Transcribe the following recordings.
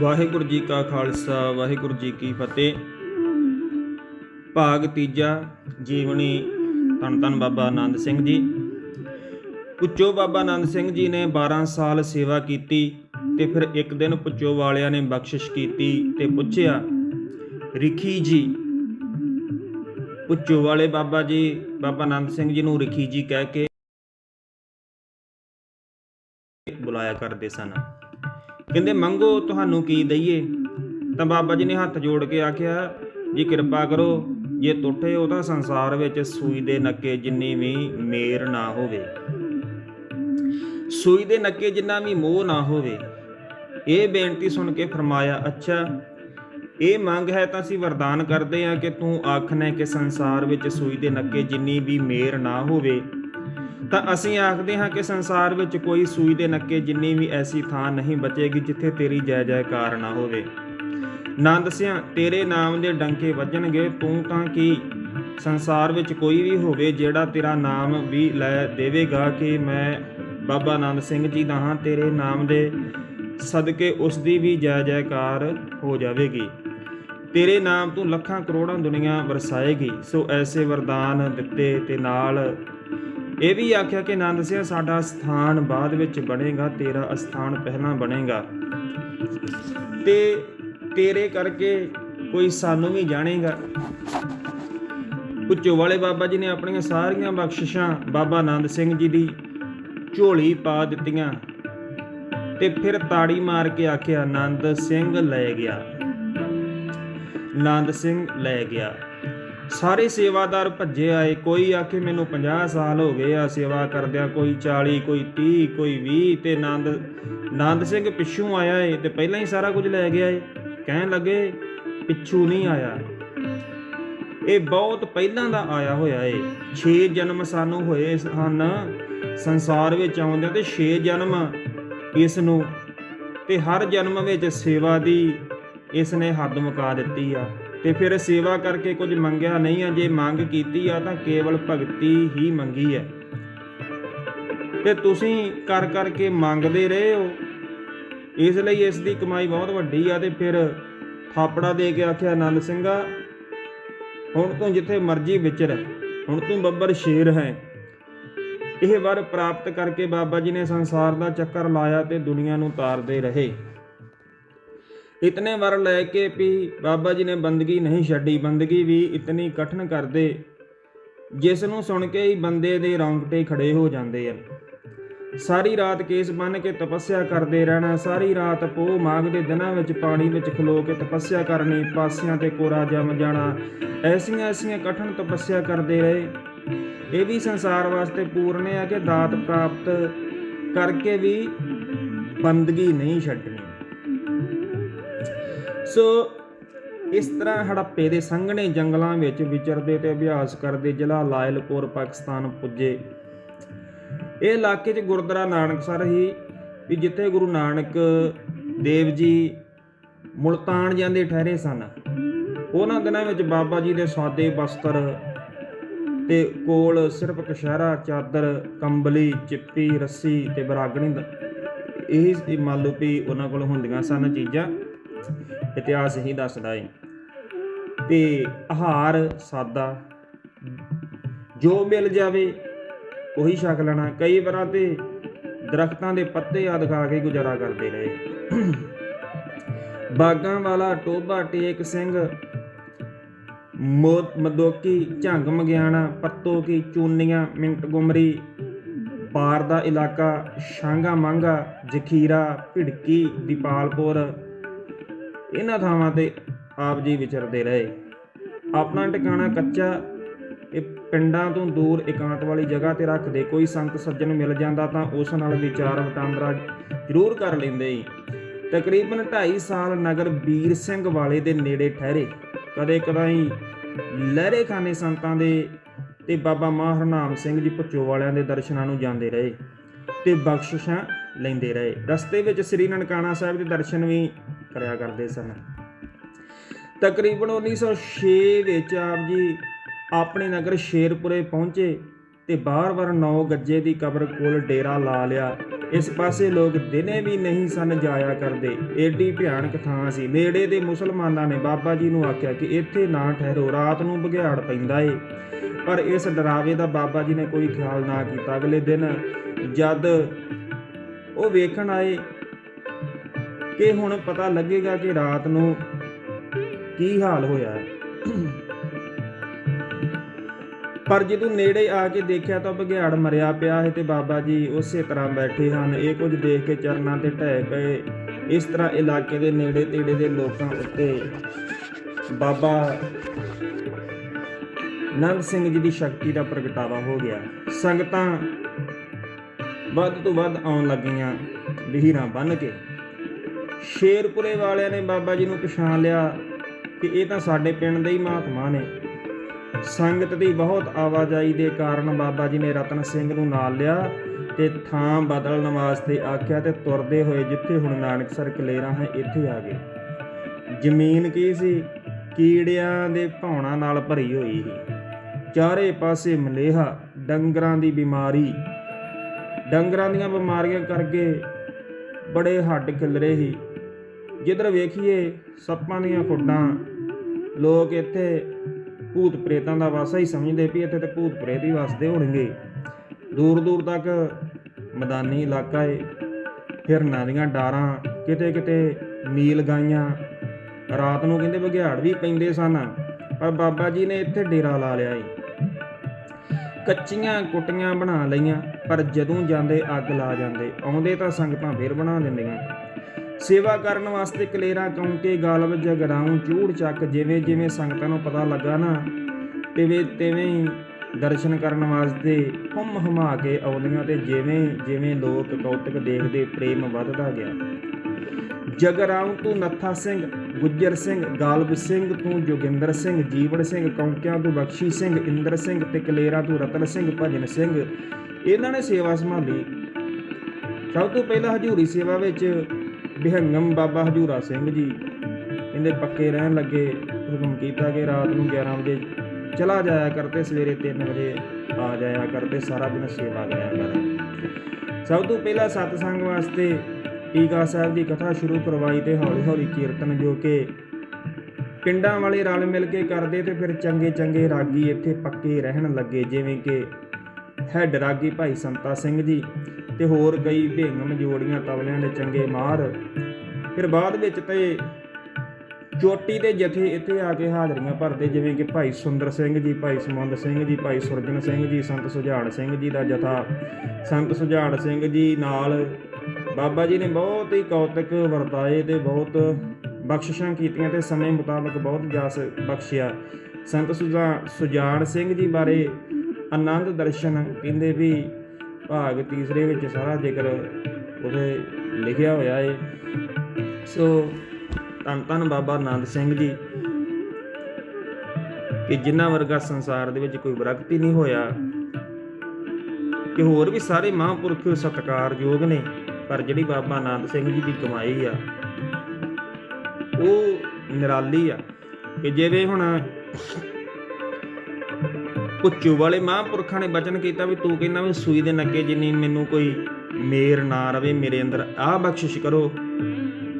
ਵਾਹਿਗੁਰੂ ਜੀ ਕਾ ਖਾਲਸਾ, ਵਾਹਿਗੁਰੂ ਜੀ ਕੀ ਫਤਿਹ। ਭਾਗ ਤੀਜਾ, ਜੀਵਨੀ ਧੰਨ ਧੰਨ ਬਾਬਾ ਆਨੰਦ ਸਿੰਘ ਜੀ। ਪੁੱਚੋ ਬਾਬਾ ਆਨੰਦ ਸਿੰਘ ਜੀ ਨੇ 12 ਸਾਲ ਸੇਵਾ ਕੀਤੀ ਤੇ ਫਿਰ ਇੱਕ ਦਿਨ ਪੁੱਚੋ ਵਾਲਿਆਂ ਨੇ ਬਖਸ਼ਿਸ਼ ਕੀਤੀ ਤੇ ਪੁੱਛਿਆ, ਰਿਖੀ ਜੀ। ਪੁੱਚੋ ਵਾਲੇ ਬਾਬਾ ਜੀ, ਬਾਬਾ ਆਨੰਦ ਸਿੰਘ ਜੀ ਨੂੰ ਰਿਖੀ ਜੀ ਕਹਿ ਕੇ ਬੁਲਾਇਆ ਕਰਦੇ ਸਨ। ਕਹਿੰਦੇ, ਮੰਗੋ, ਤੁਹਾਨੂੰ ਕੀ ਦਈਏ? ਤਾਂ ਬਾਬਾ ਜੀ ਨੇ ਹੱਥ ਜੋੜ ਕੇ ਆਖਿਆ, ਜੀ ਕਿਰਪਾ ਕਰੋ, ਜੇ ਟੁੱਟੇ ਉਹ ਤਾਂ ਸੰਸਾਰ ਵਿੱਚ ਸੂਈ ਦੇ ਨੱਕੇ ਜਿੰਨੀ ਵੀ ਮੇਰ ਨਾ ਹੋਵੇ। ਸੂਈ ਦੇ ਨੱਕੇ ਜਿੰਨਾ ਵੀ ਮੋਹ ਨਾ ਹੋਵੇ। ਇਹ ਬੇਨਤੀ ਸੁਣ ਕੇ ਫਰਮਾਇਆ, ਅੱਛਾ, ਇਹ ਮੰਗ ਹੈ ਤਾਂ ਅਸੀਂ ਵਰਦਾਨ ਕਰਦੇ ਹਾਂ ਕਿ ਤੂੰ ਆਖਣਾ ਕਿ ਸੰਸਾਰ ਵਿੱਚ ਸੂਈ ਦੇ ਨੱਕੇ ਜਿੰਨੀ ਵੀ ਮੇਰ ਨਾ ਹੋਵੇ ਤਾਂ ਅਸੀਂ ਆਖਦੇ ਹਾਂ ਕਿ ਸੰਸਾਰ ਵਿੱਚ ਕੋਈ ਸੂਈ ਦੇ ਨੱਕੇ ਜਿੰਨੀ ਵੀ ਐਸੀ ਥਾਂ ਨਹੀਂ ਬਚੇਗੀ ਜਿੱਥੇ ਤੇਰੀ ਜੈ ਜੈਕਾਰ ਨਾ ਹੋਵੇ। ਨੰਦ ਸਿਆ, ਤੇਰੇ ਨਾਮ ਦੇ ਡੰਕੇ ਵੱਜਣਗੇ, ਤੂੰ ਤਾਂ ਕੀ ਸੰਸਾਰ ਵਿੱਚ ਕੋਈ ਵੀ ਹੋਵੇ ਜਿਹੜਾ ਤੇਰਾ ਨਾਮ ਵੀ ਲੈ ਦੇਵੇਗਾ ਕਿ ਮੈਂ ਬਾਬਾ ਆਨੰਦ ਸਿੰਘ ਜੀ ਦਾ ਹਾਂ, ਤੇਰੇ ਨਾਮ ਦੇ ਸਦਕੇ ਉਸ ਦੀ ਵੀ ਜੈ ਜੈਕਾਰ ਹੋ ਜਾਵੇਗੀ। ਤੇਰੇ ਨਾਮ ਤੋਂ ਲੱਖਾਂ ਕਰੋੜਾਂ ਦੁਨੀਆ ਵਰਸਾਏਗੀ, ਸੋ ਐਸੇ ਵਰਦਾਨ ਦਿੱਤੇ ਤੇ ਨਾਲ ਇਹ ਵੀ ਆਖਿਆ ਕਿ ਆਨੰਦ ਸਿੰਘ ਸਾਡਾ ਸਥਾਨ ਬਾਅਦ ਵਿੱਚ ਬਣੇਗਾ, ਤੇਰਾ ਅਸਥਾਨ ਪਹਿਲਾਂ ਬਣੇਗਾ। ਤੇ ਤੇਰੇ ਕਰਕੇ ਕੋਈ ਸਾਨੂੰ ਵੀ ਜਾਣੇਗਾ। ਪੁੱਚੋ ਵਾਲੇ ਬਾਬਾ ਜੀ ਨੇ ਆਪਣੀਆਂ ਸਾਰੀਆਂ ਬਖਸ਼ਿਸ਼ਾਂ ਬਾਬਾ ਆਨੰਦ ਸਿੰਘ ਜੀ ਦੀ ਝੋਲੀ ਪਾ ਦਿੱਤੀਆਂ। ਤੇ ਫਿਰ ਤਾੜੀ ਮਾਰ ਕੇ ਆਖਿਆ ਆਨੰਦ ਸਿੰਘ ਲੈ ਗਿਆ। ਆਨੰਦ ਸਿੰਘ ਲੈ ਗਿਆ। ਸਾਰੇ ਸੇਵਾਦਾਰ ਭੱਜੇ ਆਏ। ਕੋਈ ਆਖੇ, ਮੈਨੂੰ 50 ਸਾਲ ਹੋ ਗਏ ਆ ਸੇਵਾ ਕਰਦਿਆਂ। ਕੋਈ 40 ਕੋਈ 30 ਕੋਈ 20 ਤੇ ਨੰਦ ਆਨੰਦ ਸਿੰਘ ਪਿੱਛੋਂ ਆਇਆ ਏ ਤੇ ਪਹਿਲਾਂ ਹੀ ਸਾਰਾ ਕੁਝ ਲੈ ਗਿਆ ਏ। ਕਹਿਣ ਲੱਗੇ, ਪਿੱਛੋਂ ਨਹੀਂ ਆਇਆ। ਇਹ ਬਹੁਤ ਪਹਿਲਾਂ ਦਾ ਆਇਆ ਹੋਇਆ ਏ। 6 ਜਨਮ ਸਾਨੂੰ ਹੋਏ ਹਨ ਸੰਸਾਰ ਵਿੱਚ ਆਉਂਦੇ ਤੇ 6 ਜਨਮ ਇਸ ਨੂੰ ਤੇ ਹਰ ਜਨਮ ਵਿੱਚ ਸੇਵਾ ਦੀ ਇਸ ਨੇ ਹੱਦ ਮੁਕਾ ਦਿੱਤੀ ਆ। ਤੇ ਫਿਰ ਸੇਵਾ ਕਰਕੇ ਕੁਝ ਮੰਗਿਆ ਨਹੀਂ ਆ, ਜੇ ਮੰਗ ਕੀਤੀ ਆ ਤਾਂ ਕੇਵਲ ਭਗਤੀ ਹੀ ਮੰਗੀ ਹੈ। ਤੇ ਤੁਸੀਂ ਕਰ ਕਰਕੇ ਮੰਗਦੇ ਰਹੇ ਹੋ। ਇਸ ਲਈ ਇਸ ਦੀ ਕਮਾਈ ਬਹੁਤ ਵੱਡੀ ਆ ਤੇ ਫਿਰ ਥਾਪੜਾ ਦੇ ਕੇ ਆਖਿਆ, ਆਨੰਦ ਸਿੰਘਾ, ਹੁਣ ਤੂੰ ਜਿੱਥੇ ਮਰਜ਼ੀ ਵਿਚਰ ਹੁਣ ਤੂੰ ਬੱਬਰ ਸ਼ੇਰ ਹੈ। ਇਹ ਵਰ ਪ੍ਰਾਪਤ ਕਰਕੇ ਬਾਬਾ ਜੀ ਨੇ ਸੰਸਾਰ ਦਾ ਚੱਕਰ ਲਾਇਆ ਤੇ ਦੁਨੀਆ ਨੂੰ ਤਾਰਦੇ ਰਹੇ। ਇਤਨੇ ਵਰ ਲੈ ਕੇ ਵੀ ਬਾਬਾ ਜੀ ਨੇ ਬੰਦਗੀ ਨਹੀਂ ਛੱਡੀ, ਬੰਦਗੀ ਵੀ ਇਤਨੀ ਕਠਨ ਕਰਦੇ। ਜਿਸ ਨੂੰ ਸੁਣ ਕੇ ਹੀ ਬੰਦੇ ਦੇ ਰੌਂਗਟੇ ਖੜੇ ਹੋ ਜਾਂਦੇ ਆ। ਸਾਰੀ ਰਾਤ ਕੇਸ ਬੰਨ ਕੇ ਤਪੱਸਿਆ ਕਰਦੇ ਰਹਿਣਾ, ਸਾਰੀ ਰਾਤ ਪੋਹ ਮਾਘ ਦੇ ਦਿਨਾਂ ਵਿੱਚ ਪਾਣੀ ਵਿੱਚ ਖਲੋ ਕੇ ਤਪੱਸਿਆ ਕਰਨੀ, ਪਾਸਿਆਂ ਤੇ ਕੋਰਾ ਜੰਮ ਜਾਣਾ, ਐਸੀਆਂ ਐਸੀਆਂ ਕਠਨ ਤਪੱਸਿਆ ਕਰਦੇ ਰਹੇ। ਇਹ ਵੀ ਸੰਸਾਰ ਵਾਸਤੇ ਪੂਰਨ ਹੈ ਕਿ ਦਾਤ ਪ੍ਰਾਪਤ ਕਰਕੇ ਵੀ ਬੰਦਗੀ ਨਹੀਂ ਛੱਡਣੀ। ਸੋ ਇਸ ਤਰ੍ਹਾਂ ਹੜੱਪੇ ਦੇ ਸੰਘਣੇ ਜੰਗਲਾਂ ਵਿੱਚ ਵਿਚਰਦੇ ਤੇ ਅਭਿਆਸ ਕਰਦੇ ਜ਼ਿਲ੍ਹਾ ਲਾਇਲਪੁਰ ਪਾਕਿਸਤਾਨ ਪੁੱਜੇ। ਇਹ ਇਲਾਕੇ 'ਚ ਗੁਰਦੁਆਰਾ ਨਾਨਕਸਰ ਹੀ ਵੀ ਜਿੱਥੇ ਗੁਰੂ ਨਾਨਕ ਦੇਵ ਜੀ ਮੁਲਤਾਨ ਜਾਂਦੇ ਠਹਿਰੇ ਸਨ। ਉਹਨਾਂ ਦਿਨਾਂ ਵਿੱਚ ਬਾਬਾ ਜੀ ਦੇ ਸਾਦੇ ਬਸਤਰ ਤੇ ਕੋਲ ਸਿਰਫ ਕਸ਼ਹਿਰਾ ਚਾਦਰ, ਕੰਬਲੀ, ਚਿੱਪੀ, ਰੱਸੀ ਤੇ ਬਰਾਗਣੀ ਦਾ ਇਹ ਇਹ ਉਹਨਾਂ ਕੋਲ ਹੁੰਦੀਆਂ ਸਨ ਚੀਜ਼ਾਂ। ਇਤਿਹਾਸ ਹੀ ਦੱਸਦਾ ਏ। ਤੇ ਆਹਾਰ ਸਾਦਾ, ਜੋ ਮਿਲ ਜਾਵੇ ਉਹੀ ਛਕ ਲੈਣਾ। ਕਈ ਵਾਰਾਂ ਤੇ ਦਰਖਤਾਂ ਦੇ ਪੱਤੇ ਆਦ ਖਾ ਕੇ ਗੁਜ਼ਾਰਾ ਕਰਦੇ ਰਹੇ ਬਾਗਾਂ ਵਾਲਾ ਟੋਬਾ ਟੇਕ ਸਿੰਘ, ਮੋ- ਮਦੋਕੀ ਝੰਗ ਮਗਿਆਣਾ, Pattoki Chunian, Montgomery, ਪਾਰ ਦਾ ਇਲਾਕਾ ਸ਼ਾਂਗਾ ਮੰਗਾ ਜਖੀਰਾ, ਭਿੜਕੀ, ਦੀਪਾਲਪੁਰ ਇਹਨਾਂ ਥਾਵਾਂ ਤੇ ਆਪ ਜੀ ਵਿਚਰਦੇ ਰਹੇ। ਆਪਣਾ ਟਿਕਾਣਾ ਕੱਚਾ ਇਹ ਪਿੰਡਾਂ ਤੋਂ ਦੂਰ ਇਕਾਂਤ ਵਾਲੀ ਜਗ੍ਹਾ ਤੇ ਰੱਖਦੇ ਕੋਈ ਸੰਤ ਸੱਜਣ ਮਿਲ ਜਾਂਦਾ ਤਾਂ ਉਸ ਨਾਲ ਵਿਚਾਰ ਵਟਾਂਦਰਾ ਜ਼ਰੂਰ ਕਰ ਲੈਂਦੇ ਤਕਰੀਬਨ 2.5 ਸਾਲ ਨਗਰ ਵੀਰ ਸਿੰਘ ਵਾਲੇ ਦੇ ਨੇੜੇ ਠਹਿਰੇ। ਕਦੇ ਕਦਾਈ ਲਹਿਰੇ ਖਾਨੇ ਸੰਤਾਂ ਦੇ ਤੇ ਬਾਬਾ ਮਾਹਰਨਾਮ ਸਿੰਘ ਜੀ ਭੁੱਚੋ ਵਾਲਿਆਂ ਦੇ ਦਰਸ਼ਨਾਂ ਨੂੰ ਜਾਂਦੇ ਰਹੇ ਤੇ ਬਖਸ਼ਿਸ਼ਾਂ ਲੈਂਦੇ ਰਹੇ। ਰਸਤੇ ਵਿੱਚ ਸ੍ਰੀ ਨਨਕਾਣਾ ਸਾਹਿਬ ਦੇ ਦਰਸ਼ਨ ਵੀ ਕਰਿਆ ਕਰਦੇ ਸਨ। ਤਕਰੀਬਨ 1906 ਵਿੱਚ ਆਪ ਜੀ ਆਪਣੇ ਨਗਰ ਸ਼ੇਰਪੁਰੇ ਪਹੁੰਚੇ ਤੇ ਬਾਰ-ਬਾਰ ਨੌ ਗੱਜੇ ਦੀ ਕਬਰ ਕੋਲ ਡੇਰਾ ਲਾ ਲਿਆ। ਇਸ ਪਾਸੇ ਲੋਕ ਦਿਨੇ ਵੀ ਨਹੀਂ ਸਨ ਜਾਇਆ ਕਰਦੇ। ਏਡੀ ਭਿਆਨਕ ਥਾਂ ਸੀ। ਨੇੜੇ ਦੇ ਮੁਸਲਮਾਨਾਂ ਨੇ ਬਾਬਾ ਜੀ ਨੂੰ ਆਖਿਆ ਕਿ ਇੱਥੇ ਨਾ ਠਹਿਰੋ, ਰਾਤ ਨੂੰ ਬਘਿਆੜ ਪੈਂਦਾ ਏ। ਪਰ ਇਸ ਡਰਾਵੇ ਦਾ ਬਾਬਾ ਜੀ ਨੇ ਕੋਈ ਖਿਆਲ ਨਾ ਕੀਤਾ। ਅਗਲੇ ਦਿਨ ਜਦ ਉਹ ਵੇਖਣ ਆਏ ਕਿ ਹੁਣ ਪਤਾ ਲੱਗੇਗਾ ਕਿ ਰਾਤ ਨੂੰ ਕੀ ਹਾਲ ਹੋਇਆ ਪਰ ਜਦੋਂ ਨੇੜੇ ਆ ਕੇ ਦੇਖਿਆ ਤਾਂ ਬਘਿਆੜ ਮਰਿਆ ਪਿਆ ਹੈ ਤੇ ਬਾਬਾ ਜੀ ਉਸੇ ਤਰ੍ਹਾਂ ਬੈਠੇ ਹਨ। ਇਹ ਕੁਝ ਦੇਖ ਕੇ ਚਰਨਾਂ ਤੇ ਢਹਿ ਪਏ। ਇਸ ਤਰ੍ਹਾਂ ਇਲਾਕੇ ਦੇ ਨੇੜੇ ਤੇੜੇ ਦੇ ਲੋਕਾਂ ਉੱਤੇ ਬਾਬਾ ਨੰਦ ਸਿੰਘ ਜੀ ਦੀ ਸ਼ਕਤੀ ਦਾ ਪ੍ਰਗਟਾਵਾ ਹੋ ਗਿਆ। ਸੰਗਤਾਂ ਵੱਧ ਤੋਂ ਵੱਧ ਆਉਣ ਲੱਗੀਆਂ, ਵਿਹੀਰਾਂ ਬੰਨ ਕੇ। ਸ਼ੇਰਪੁਰੇ ਵਾਲਿਆਂ ਨੇ ਬਾਬਾ ਜੀ ਨੂੰ ਪਛਾਣ ਲਿਆ ਕਿ ਇਹ ਤਾਂ ਸਾਡੇ ਪਿੰਡ ਦੇ ਹੀ ਮਹਾਤਮਾ ਨੇ। ਸੰਗਤ ਦੀ ਬਹੁਤ ਆਵਾਜਾਈ ਦੇ ਕਾਰਨ ਬਾਬਾ ਜੀ ਨੇ ਰਤਨ ਸਿੰਘ ਨੂੰ ਨਾਲ ਲਿਆ ਤੇ ਥਾਂ ਬਦਲਣ ਵਾਸਤੇ ਆਖਿਆ ਤੇ ਤੁਰਦੇ ਹੋਏ ਜਿੱਥੇ ਹੁਣ ਨਾਨਕਸਰ ਕਲੇਰਾ ਹੈ, ਇੱਥੇ ਆ ਗਏ। ਜ਼ਮੀਨ ਕੀ ਸੀ? ਕੀੜਿਆਂ ਦੇ ਭੌਣਾ ਨਾਲ ਭਰੀ ਹੋਈ ਸੀ। ਚਾਰੇ ਪਾਸੇ ਮਲੇਹਾ, ਡੰਗਰਾਂ ਦੀ ਬਿਮਾਰੀ। ਡੰਗਰਾਂ ਦੀਆਂ ਬਿਮਾਰੀਆਂ ਕਰਕੇ ਬੜੇ ਹੱਡ ਖਿਲਰੇ ਸੀ। ਜਿੱਧਰ ਵੇਖੀਏ ਸੱਪਾਂ ਦੀਆਂ ਖੁੱਡਾਂ ਲੋਕ ਇੱਥੇ ਭੂਤ ਪ੍ਰੇਤਾਂ ਦਾ ਵਾਸਾ ਹੀ ਸਮਝਦੇ ਵੀ ਇੱਥੇ ਤੇ ਭੂਤ ਪ੍ਰੇਤ ਹੀ ਵਸਦੇ ਹੋਣਗੇ। ਦੂਰ ਦੂਰ ਤੱਕ ਮੈਦਾਨੀ ਇਲਾਕਾ ਏ, ਹਿਰਨਾਂ ਦੀਆਂ ਡਾਰਾਂ, ਕਿਤੇ ਕਿਤੇ ਨੀਲ ਗਾਈਆਂ। ਰਾਤ ਨੂੰ ਕਹਿੰਦੇ ਬਘਿਆੜ ਵੀ ਪੈਂਦੇ ਸਨ, ਪਰ ਬਾਬਾ ਜੀ ਨੇ ਇੱਥੇ ਡੇਰਾ ਲਾ ਲਿਆ ਏ। ਕੱਚੀਆਂ ਕੁੱਟੀਆਂ ਬਣਾ ਲਈਆਂ, ਪਰ ਜਦੋਂ ਜਾਂਦੇ ਅੱਗ ਲਾ ਜਾਂਦੇ, ਆਉਂਦੇ ਤਾਂ ਸੰਗਤਾਂ ਫੇਰ ਬਣਾ ਦਿੰਦੀਆਂ। ਸੇਵਾ ਕਰਨ ਵਾਸਤੇ ਕਲੇਰਾ ਕੌਂਕੇ ਗਾਲਬ ਜਗਰਾਉਂ, ਚੂੜ ਚੱਕ, ਜਿਵੇਂ ਜਿਵੇਂ ਸੰਗਤਾਂ ਨੂੰ ਪਤਾ ਲੱਗਾ ਨਾ, ਤਿਵੇਂ ਤਿਵੇਂ ਦਰਸ਼ਨ ਕਰਨ ਵਾਸਤੇ ਹਮ ਹਮਾ ਕੇ ਆਉਂਦੀਆਂ ਤੇ ਜਿਵੇਂ ਜਿਵੇਂ ਲੋਕ ਕੌਤਕ ਦੇਖਦੇ, ਪ੍ਰੇਮ ਵੱਧਦਾ ਗਿਆ। ਜਗਰਾਉਂ ਤੂੰ ਨੱਥਾ ਸਿੰਘ, ਗੁੱਜਰ ਸਿੰਘ, ਗਾਲਬ ਸਿੰਘ ਤੋਂ ਜੋਗਿੰਦਰ ਸਿੰਘ, ਜੀਵਨ ਸਿੰਘ, ਕੌਂਕਿਆਂ ਤੋਂ ਬਖਸ਼ੀ ਸਿੰਘ, ਇੰਦਰ ਸਿੰਘ ਤੇ ਕਲੇਰਾ ਤੋਂ ਰਤਨ ਸਿੰਘ, ਭਜਨ ਸਿੰਘ, ਇਹਨਾਂ ਨੇ ਸੇਵਾ ਸੰਭਾਲੀ। ਸਭ ਤੋਂ ਪਹਿਲਾਂ ਹਜੂਰੀ ਸੇਵਾ ਵਿੱਚ ਬਿਹੰਗਮ ਬਾਬਾ ਹਜੂਰਾ ਸਿੰਘ ਜੀ। ਕਹਿੰਦੇ ਪੱਕੇ ਰਹਿਣ ਲੱਗੇ, ਹੁਕਮ ਕੀਤਾ ਕਿ ਰਾਤ ਨੂੰ 11 ਵਜੇ ਚਲਾ ਜਾਇਆ ਕਰਤੇ ਸਵੇਰੇ 3 ਵਜੇ ਆ ਜਾਇਆ ਕਰਤੇ ਸਾਰਾ ਦਿਨ ਸੇਵਾ ਕਰਿਆ ਕਰ। ਸਭ ਤੋਂ ਪਹਿਲਾਂ ਸਤਸੰਗ ਵਾਸਤੇ ਟੀਕਾ ਸਾਹਿਬ ਦੀ ਕਥਾ ਸ਼ੁਰੂ ਕਰਵਾਈ ਤੇ ਹੌਲੀ ਹੌਲੀ ਕੀਰਤਨ ਜੋ ਕਿ ਪਿੰਡਾਂ ਵਾਲੇ ਰਲ ਮਿਲ ਕੇ ਕਰਦੇ ਤੇ ਫਿਰ ਚੰਗੇ ਚੰਗੇ ਰਾਗੀ ਇੱਥੇ ਪੱਕੇ ਰਹਿਣ ਲੱਗੇ, ਜਿਵੇਂ ਕਿ ਹੈੱਡ ਰਾਗੀ ਭਾਈ ਸੰਤਾ ਸਿੰਘ ਜੀ। ਤੇ ਹੋਰ ਕਈ ਭੇਂਗਮ ਜੋੜੀਆਂ ਤਬਲਿਆਂ ਦੇ ਚੰਗੇ ਮਾਰ। ਫਿਰ ਬਾਅਦ ਵਿੱਚ ਤੇ ਚੋਟੀ ਦੇ ਜਥੇ ਇੱਥੇ ਆ ਕੇ ਹਾਜ਼ਰੀਆਂ ਭਰਦੇ, ਜਿਵੇਂ ਕਿ ਭਾਈ ਸੁੰਦਰ ਸਿੰਘ ਜੀ, ਭਾਈ ਸਮੁੰਦ ਸਿੰਘ ਜੀ, ਭਾਈ ਸੁਰਜਨ ਸਿੰਘ ਜੀ, ਸੰਤ ਸੁਝਾਣ ਸਿੰਘ ਜੀ ਦਾ ਜਥਾ। ਸੰਤ ਸੁਝਾਣ ਸਿੰਘ ਜੀ ਨਾਲ ਬਾਬਾ ਜੀ ਨੇ ਬਹੁਤ ਹੀ ਕੌਤਕ ਵਰਤਾਏ ਤੇ ਬਹੁਤ ਬਖਸ਼ਿਸ਼ਾਂ ਕੀਤੀਆਂ ਤੇ ਸਮੇਂ ਮੁਤਾਬਕ ਬਹੁਤ ਜਾਸ ਬਖਸ਼ਿਆ। ਸੰਤ ਸੁਝਾ ਸੁਜਾਨ ਸਿੰਘ ਜੀ ਬਾਰੇ ਆਨੰਦ ਦਰਸ਼ਨ ਕਹਿੰਦੇ ਵੀ ਭਾਗ ਤੀਸਰੇ ਵਿੱਚ ਸਾਰਾ ਜ਼ਿਕਰ ਉਹਦੇ ਲਿਖਿਆ ਹੋਇਆ ਹੈ ਸੋ ਧੰਨ ਧੰਨ ਬਾਬਾ ਆਨੰਦ ਸਿੰਘ ਜੀ ਕਿ ਜਿਨ੍ਹਾਂ ਵਰਗਾ ਸੰਸਾਰ ਦੇ ਵਿੱਚ ਕੋਈ ਵਿਰਕਤੀ ਨਹੀਂ ਹੋਇਆ, ਕਿ ਹੋਰ ਵੀ ਸਾਰੇ ਮਹਾਂਪੁਰਖ ਸਤਿਕਾਰਯੋਗ ਨੇ, ਪਰ ਜਿਹੜੀ ਬਾਬਾ ਆਨੰਦ ਸਿੰਘ ਜੀ ਦੀ ਕਮਾਈ ਆ, ਉਹ ਨਿਰਾਲੀ ਆ। ਕਿ ਜਿਵੇਂ ਹੁਣ ਪੁੱਚੂ ਵਾਲੇ ਮਹਾਂਪੁਰਖਾਂ ਨੇ ਬਚਨ ਕੀਤਾ ਵੀ ਤੂੰ ਕਹਿੰਦਾ ਵੀ ਸੂਈ ਦੇ ਨੱਕੇ ਜਿੰਨੀ ਮੈਨੂੰ ਕੋਈ ਮੇਰ ਨਾ ਰਵੇ, ਮੇਰੇ ਅੰਦਰ ਆਹ ਬਖਸ਼ਿਸ਼ ਕਰੋ।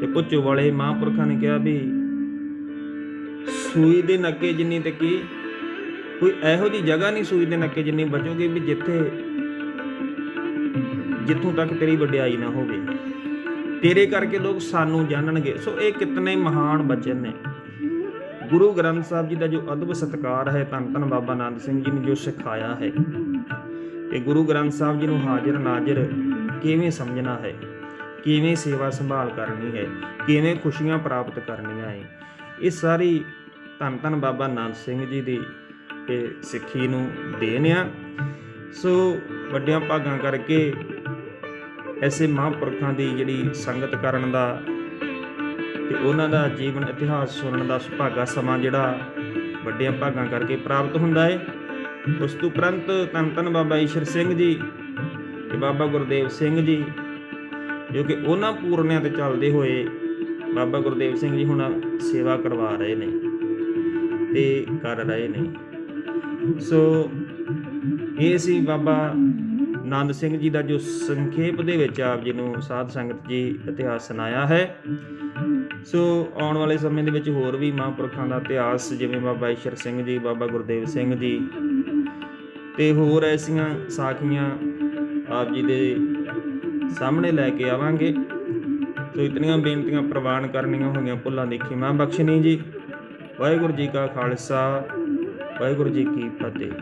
ਤੇ ਪੁੱਚੂ ਵਾਲੇ ਮਹਾਂਪੁਰਖਾਂ ਨੇ ਕਿਹਾ ਵੀ ਸੂਈ ਦੇ ਨੱਕੇ ਜਿੰਨੀ ਤੇ ਕੀ? ਕੋਈ ਇਹੋ ਜੀ ਜਗ੍ਹਾ ਨਹੀਂ ਸੂਈ ਦੇ ਨੱਕੇ ਜਿੰਨੀ ਬਚੋਗੇ ਵੀ ਜਿੱਥੇ ਜਿੱਥੋਂ ਤੱਕ ਤੇਰੀ ਵਡਿਆਈ ਨਾ ਹੋਵੇ। ਤੇਰੇ ਕਰਕੇ ਲੋਕ ਸਾਨੂੰ ਜਾਣਨਗੇ। ਸੋ ਇਹ ਕਿਤਨੇ ਮਹਾਨ ਬਚਨ ਨੇ। ਗੁਰੂ ਗ੍ਰੰਥ ਸਾਹਿਬ ਜੀ ਦਾ ਜੋ ਅਦਬ ਸਤਕਾਰ ਹੈ, ਧੰਨ ਧੰਨ ਬਾਬਾ ਆਨੰਦ ਸਿੰਘ ਜੀ ਨੇ ਜੋ ਸਿਖਾਇਆ ਹੈ। ਕਿ ਗੁਰੂ ਗ੍ਰੰਥ ਸਾਹਿਬ ਜੀ ਨੂੰ ਹਾਜ਼ਰ ਨਾਜ਼ਰ ਕਿਵੇਂ ਸਮਝਣਾ ਹੈ? ਕਿਵੇਂ ਸੇਵਾ ਸੰਭਾਲ ਕਰਨੀ ਹੈ? ਕਿਵੇਂ ਖੁਸ਼ੀਆਂ ਪ੍ਰਾਪਤ ਕਰਨੀਆਂ ਹੈ? ਇਹ ਸਾਰੀ ਧੰਨ ਧੰਨ ਬਾਬਾ ਨਾਨਕ ਸਿੰਘ ਜੀ ਦੀ ਇਹ ਸਿੱਖੀ ਨੂੰ ਦੇਣ ਆ। ਸੋ ਵੱਡਿਆਂ ਭਾਗਾਂ ਕਰਕੇ ਐਸੇ ਮਹਾਂਪੁਰਖਾਂ ਦੀ ਜਿਹੜੀ ਸੰਗਤ ਕਰਨ ਦਾ ਤੇ ਉਹਨਾਂ ਦਾ ਜੀਵਨ ਇਤਿਹਾਸ ਸੁਣਨ ਦਾ ਸੁਭਾਗਾ ਸਮਾਂ ਜਿਹੜਾ ਵੱਡਿਆਂ ਭਾਗਾਂ ਕਰਕੇ ਪ੍ਰਾਪਤ ਹੁੰਦਾ ਹੈ ਉਸ ਤੋਂ ਉਪਰੰਤ ਤਨ ਧੰਨ ਬਾਬਾ ਈਸ਼ਰ ਸਿੰਘ ਜੀ ਤੇ ਬਾਬਾ ਗੁਰਦੇਵ ਸਿੰਘ ਜੀ, ਜੋ ਕਿ ਉਹਨਾਂ ਪੂਰਨਿਆਂ ਤੇ ਚੱਲਦੇ ਹੋਏ ਬਾਬਾ ਗੁਰਦੇਵ ਸਿੰਘ ਜੀ ਹੁਣ ਸੇਵਾ ਕਰਵਾ ਰਹੇ ਨੇ ਤੇ ਕਰ ਰਹੇ ਨੇ। ਸੋ ਇਹ ਸੀ ਬਾਬਾ ਆਨੰਦ ਸਿੰਘ ਜੀ ਦਾ ਜੋ ਸੰਖੇਪ ਦੇ ਵਿੱਚ ਆਪ ਜੀ ਨੂੰ ਸਾਧ ਸੰਗਤ ਜੀ ਇਤਿਹਾਸ ਸੁਣਾਇਆ ਹੈ। ਸੋ ਆਉਣ ਵਾਲੇ ਸਮੇਂ ਦੇ ਵਿੱਚ ਹੋਰ ਵੀ ਮਹਾਂਪੁਰਖਾਂ ਦਾ ਇਤਿਹਾਸ, ਜਿਵੇਂ ਬਾਬਾ ਈਸ਼ਰ ਸਿੰਘ ਜੀ, ਬਾਬਾ ਗੁਰਦੇਵ ਸਿੰਘ ਜੀ ਤੇ ਹੋਰ ਐਸੀਆਂ ਸਾਖੀਆਂ ਆਪ ਜੀ ਦੇ ਸਾਹਮਣੇ ਲੈ ਕੇ ਆਵਾਂਗੇ। ਸੋ ਇਤਨੀਆਂ ਬੇਨਤੀਆਂ ਪ੍ਰਵਾਨ ਕਰਨੀਆਂ ਹੋਈਆਂ ਭੁੱਲਾਂ ਦੀ ਖਿਮਾ ਬਖਸ਼ਣੀ ਜੀ। ਵਾਹਿਗੁਰੂ ਜੀ ਕਾ ਖਾਲਸਾ, ਵਾਹਿਗੁਰੂ ਜੀ ਕੀ ਫਤਿਹ।